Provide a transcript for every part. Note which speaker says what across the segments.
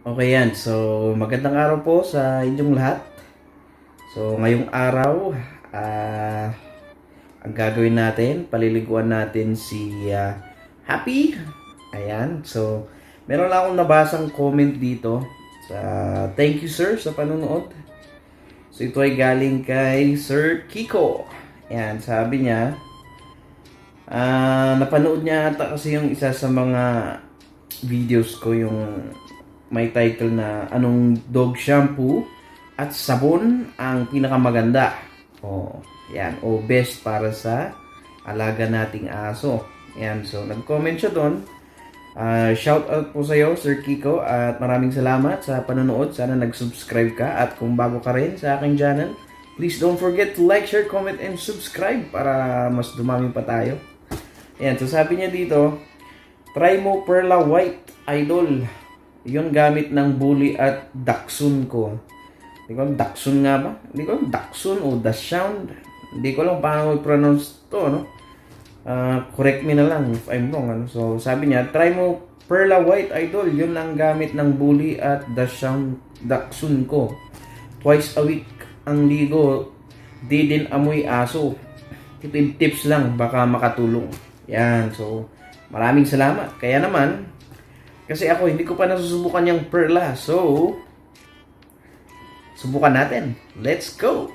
Speaker 1: Okay yan. So, magandang araw po sa inyong lahat. So, ngayong araw, ah, ang gagawin natin, paliliguan natin si ah, Happy. Ayan. So, meron lang akong nabasang comment dito. Sa, thank you sir sa panonood. So, ito ay galing kay Sir Kiko. Ayan, sabi niya, ah, napanood niya ata kasi yung isa sa mga videos ko yung may title na anong dog shampoo at sabon ang pinakamaganda. O, yan. O best para sa alaga nating aso. Yan. So, nag-comment siya doon. Ah, shout out po sa iyo, Sir Kiko, at maraming salamat sa panonood. Sana nag-subscribe ka at kung bago ka rin sa aking channel, please don't forget to like, share, comment, and subscribe para mas dumami pa tayo. Ayan, so sabi niya dito, try mo Perla White Idol. Yun gamit ng bully at Dachshund ko. Hindi ko alam, Dachshund nga ba? Hindi ko alam, Dachshund o Dachshund. Hindi ko alam paano i-pronounce to, no? Ah, correct me na lang if I'm wrong. Ano? So, sabi niya, try mo Perla White Idol. Yun ang gamit ng bully at Dachshund, Dachshund ko. Twice a week ang ligo. Di din amoy aso. Tipid tips lang, baka makatulong. Yan, so maraming salamat. Kaya naman, kasi ako hindi ko pa nasusubukan yung Perla. So, subukan natin. Let's go!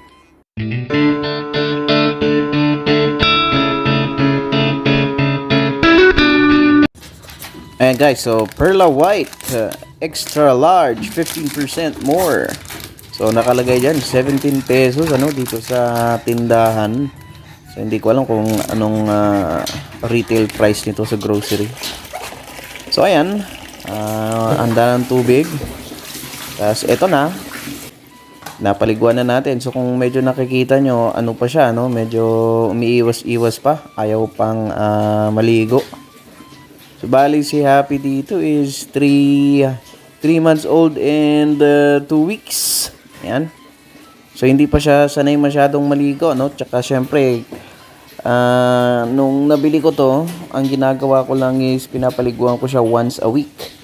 Speaker 1: Ayan guys, so Perla White, uh, extra large, 15% more. So nakalagay dyan, 17 pesos ano dito sa tindahan. So hindi ko alam kung anong ah, retail price nito sa grocery. So ayan, uh, anda ng tubig. Tapos eto na, napaliguan na natin. So kung medyo nakikita nyo, ano pa siya, no? medyo umiiwas-iwas pa. Ayaw pang ah, maligo. So, bali si Happy dito is 3 3 months old and 2 weeks. Yan. So, hindi pa siya sanay masyadong maligo, no? Tsaka, syempre, ah, nung nabili ko to, ang ginagawa ko lang is pinapaliguan ko siya once a week.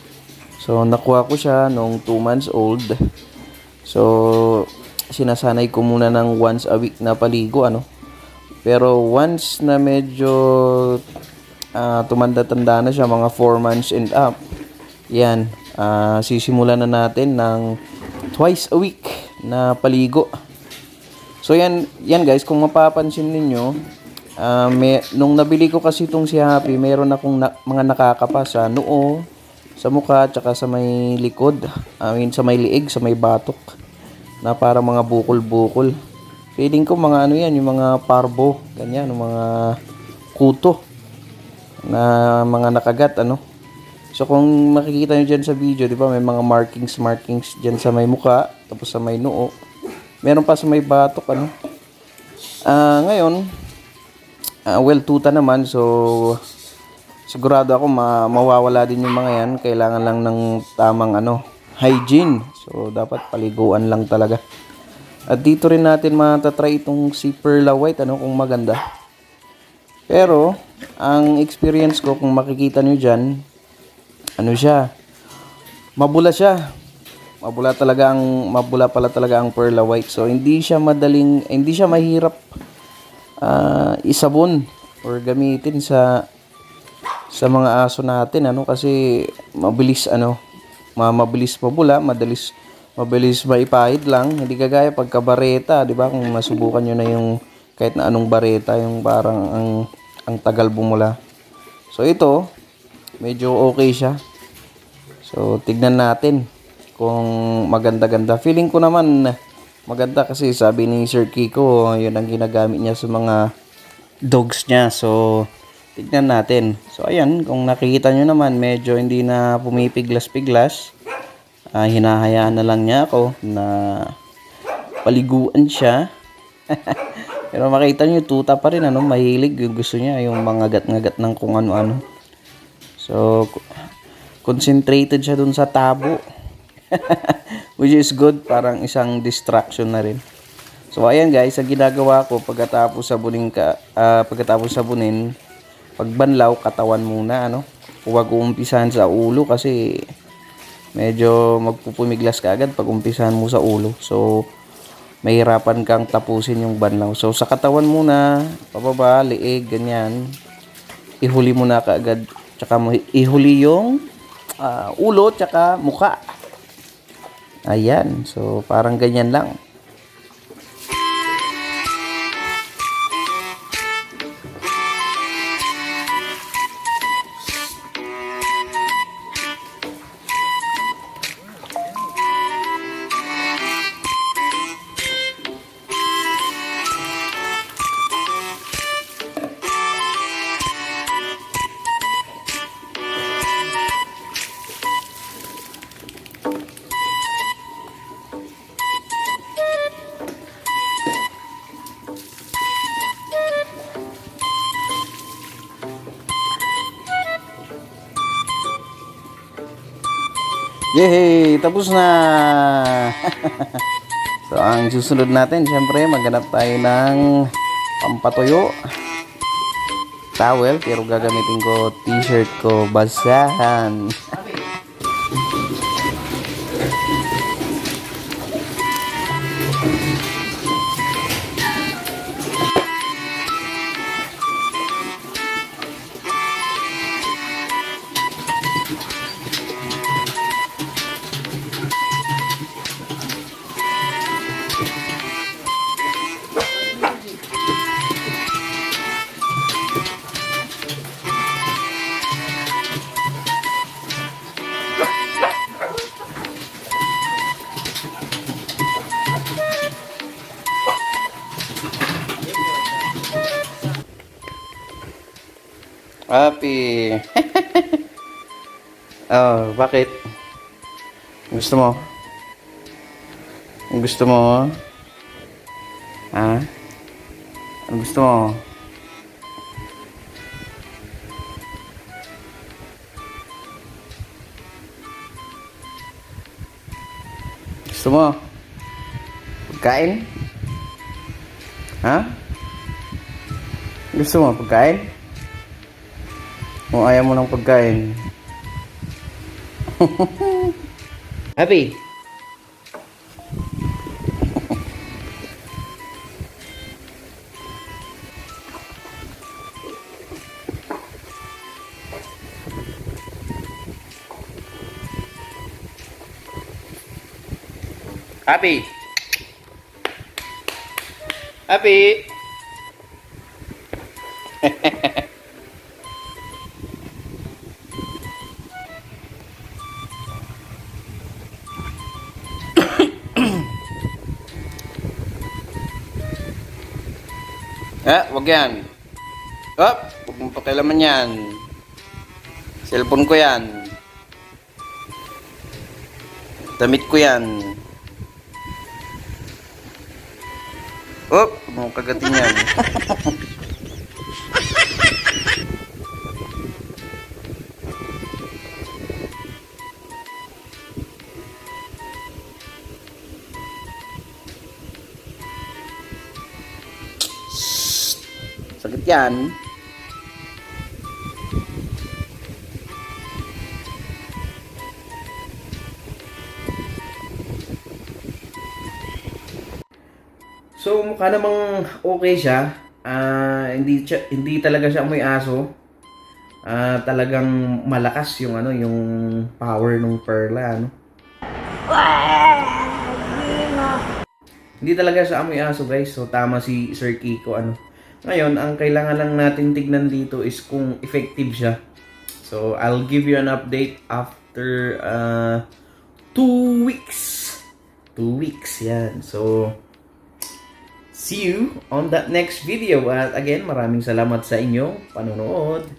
Speaker 1: So, nakuha ko siya nung 2 months old. So, sinasanay ko muna ng once a week na paligo, ano? Pero once na medyo ah, tumanda-tanda na siya, mga 4 months and up, yan, ah, sisimulan na natin ng twice a week na paligo. So yan, yan guys, kung mapapansin ninyo, ah, may, nung nabili ko kasi itong si Happy, meron akong na, mga nakakapa sa noo, sa mukha, tsaka sa may likod, I mean sa may liig, sa may batok, na para mga bukol-bukol. Feeling ko mga ano yan, yung mga parbo, ganyan, yung mga kuto na mga nakagat ano. So kung makikita niyo diyan sa video, 'di ba, may mga markings markings diyan sa may muka, tapos sa may noo. Meron pa sa may batok ano. Ah, ngayon, ah, well tuta naman so sigurado ako ma mawawala din yung mga yan. Kailangan lang ng tamang ano, hygiene. So dapat paliguan lang talaga. At dito rin natin matatry itong si Perla White ano kung maganda. Pero, ang experience ko, kung makikita nyo dyan, ano siya, mabula siya. Mabula talaga ang, mabula pala talaga ang Perla White. So, hindi siya madaling, hindi siya mahirap ah, isabon or gamitin sa sa mga aso natin ano kasi mabilis ano ma mabilis mabula madalis mabilis maipahid lang. Hindi kagaya pagka bareta di ba? Kung masubukan nyo na yung kahit na anong bareta yung parang ang ang tagal bumula. So ito medyo okay siya. So tignan natin kung maganda-ganda. Feeling ko naman maganda kasi sabi ni Sir Kiko yun ang ginagamit niya sa mga dogs niya. So tignan natin so ayan kung nakikita nyo naman medyo hindi na pumipiglas-piglas Ah, hinahayaan na lang niya ako na paliguan siya. Pero makita niyo tuta pa rin ano, mahilig yung gusto niya yung mga gat-ngagat ng kung ano-ano. So co- concentrated siya dun sa tabo. Which is good, parang isang distraction na rin. So ayan guys, ang ginagawa ko pagkatapos sabunin ka ah, pagkatapos sabunin, pagbanlaw katawan muna ano. Huwag umpisahan sa ulo kasi medyo magpupumiglas ka agad pag umpisahan mo sa ulo. So, mahirapan kang tapusin yung banlaw. So, sa katawan muna, pababa, liig, ganyan. Ihuli mo na kaagad. Tsaka mo ihuli yung ah, ulo, tsaka muka. Ayan. So, parang ganyan lang. Yay! Tapos na! so, ang susunod natin, syempre, maghanap tayo ng pampatuyo. Towel, pero gagamitin ko t-shirt ko, basahan. Happy! oh, bakit? Gusto mo? Gusto mo? Ha? Ano gusto mo? Gusto mo? Pagkain? Ha? Gusto mo pagkain? Kung ayaw mo ng pagkain. Happy? Happy? Happy? Eh, wag yan. Op, huwag mong pakialaman yan. Cellphone ko yan. Damit ko yan. Op, huwag mong kagatin yan. Sakit yan. So mukha namang okay siya. Ah, hindi hindi talaga siya amoy aso. Ah, talagang malakas yung ano, yung power ng perla, ano. Hindi talaga siya amoy aso, guys. So tama si Sir Kiko, ano. Ngayon, ang kailangan lang natin tignan dito is kung effective siya. So, I'll give you an update after uh, two weeks. Two weeks, yan. So, see you on that next video. At again, maraming salamat sa inyong panonood.